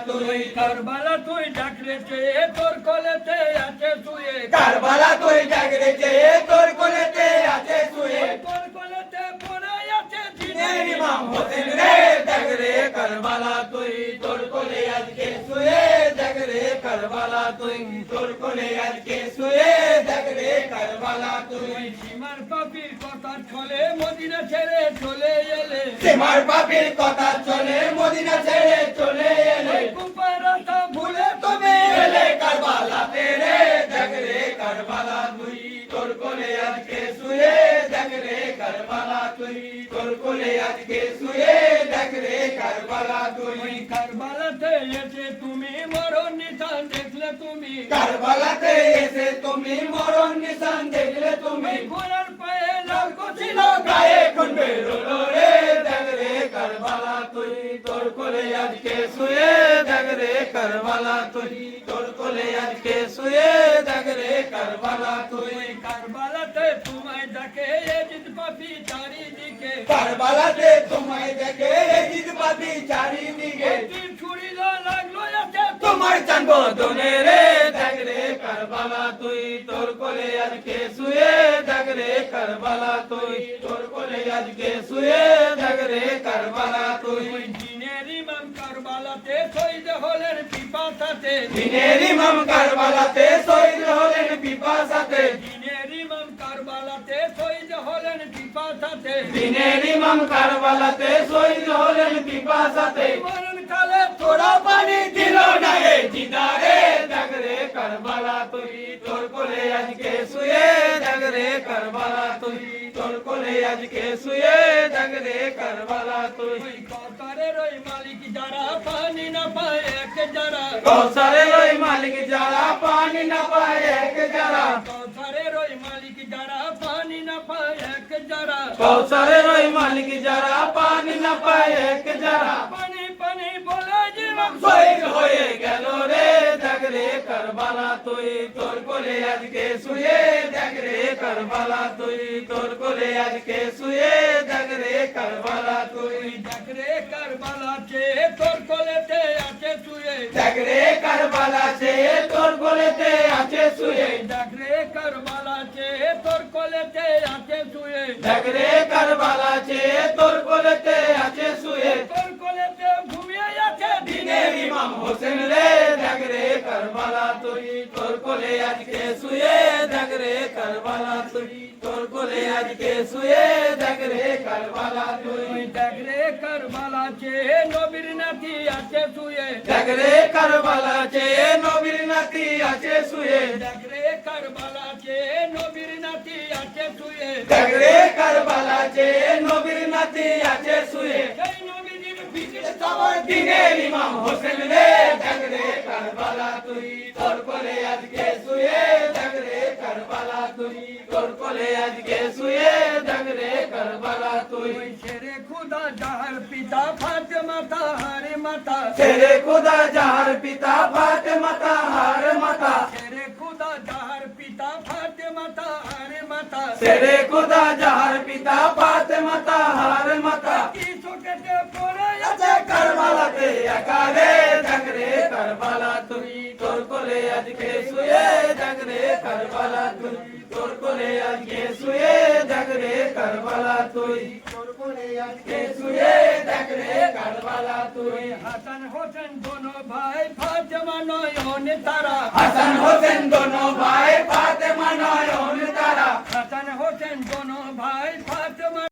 কারবালা তুই ডাকরেছে তোর কলেতে আছে শুয়ে। কারবালা তুই জাগরেছে তোর কোলেতে আছে শুয়ে। তোর কলেতে পড়ে আছে দিনের ইমাম হোসেন রে জাগরে কারবালা তুই তোর কোলে আজকে শুয়ে। জাগরে কারবালা তুই তোর কোলে আজকে শুয়ে। জাগরে কারবালা তুই সীমার পাপির কথা ছলে মদিনা ছেড়ে চলে এলে। সীমার পাপির কথা চলে মদিনা ছেড়ে কারবালা তুই তোর কোলে আজকে শুয়ে জাগরে কারবালা তুই। কারবালাতে এসে তুমি মরণ নিশান দেখলে তুমি। কারবালাতে এসে তুমি মরণ নিশান দেখলে তুমি। ঘোড়ার পায়ে লাল ছিল গায়ে খুন বেরোলো রে? জাগরে কারবালা তুই তোর কোলে আজকে শুয়ে জাগরে কারবালা তুই। তোর কোলে আজকে শুয়ে জাগরে কারবালা তুই। কারবালাতে তোমায় ডাকে পাপি চারিদিকে। কারবালাতে তোমায় দেখে জিত পাবি চারিদিকে। ছুরি লাগল তোমার চাঙ্গ দোনে রে জাগরে কারবালা তুই তোর কোলে আজকে শুয়ে জাগরে কারবালা তুই তোর কোলে আজকে শুয়ে জাগরে কারবালা তুই। দিনের ইমাম কারবালাতে শহীদ হলেন পিপাসাতে। দিনের ইমাম পিপাসাতে দিনের ইমাম কারবালাতে শহীদ হলেন পিপাসাতে মরণ কালে তোরা পানি দিল না রে জিদারে জাগরে কারবালা তুই তোর কোলে আজকে শুয়ে জাগরে কারবালা তুই তোর কোলে আজকে শুয়ে জাগরে কারবালা তুই ওই কতারের ওই মালিক যারা পানি না পায় এক যারা কৌসারে ওই মালিক যারা পানি না পায় এক যারা কতারের ওই মালিক যারা পানি না পায় এক যারা কৌসারে ওই মালিক যারা পানি না পায় এক যারা। পানি পানি বলে জীবন শহীদ হয়ে গেল রে জাগরে কারবালা তুই তোর কোলে আজকে শুয়ে জাগরে কারবালা তুই তোর কোলে আজকে শুয়ে জাগরে কারবালা তুই ডাকরে কারবালা চে তোর কলেতে আছে শুয়ে। জাগরে কারবালা সে তোর কোলেতে আছে শুয়ে। ডাকরে কারবালা চে তোর কলেতে আছে শুয়ে। কারবালা তোর কোলেতে আছে শুয়ে। তোর কলেতে ঘুমিয়ে আছে দিনের ইমাম হোসেন রে জাগরে কারবালা তুই তোর কোলে আজকে শুয়ে। জাগরে কারবালা তুই তোর কোলে আজকে শুয়ে। জাগরে কারবালা তুই ডাকরে কারবালা চে নবীর নাতি আছে শুয়ে। জাগরে কারবালা চে নবীর নাতি আছে শুয়ে। ডাকরে কারবালা চে নবীর নাতি আছে শুয়ে। জাগরে কারবালা চে নবীর নাতি আছে শুয়ে। সেই নবীর ফিকির সবার দিনের ইমাম হোসেন রে। জাগরে কারবালা তুই তোর কোলে আজকে শুয়ে। জাগরে কারবালা তুই তোর কোলে আজকে মাতা। তেরে খুদা যাহার পিতা ফাতে মাতা হার মাতা। ছেড়ে খুদা যাহার পিতা ফাতেমা তাহারে মাতা। তেরে খুদা যাহার পিতা ফাতে মাতা হার মাতা। কি চোখেতে পড়ে আছে আছে কারবালাতে একারে জাগরে কারবালা তুই তোর কোলে আজকে শুয়ে জাগরে কারবালা তুই তোর কোলে আজকে শুয়ে জাগরে কারবালা তুই হাসান হোসেন দোনো ভাই ফাতেমা নয়ন তারা। হাসান হোসেন দোনো ভাই ফাতেমা নয়ন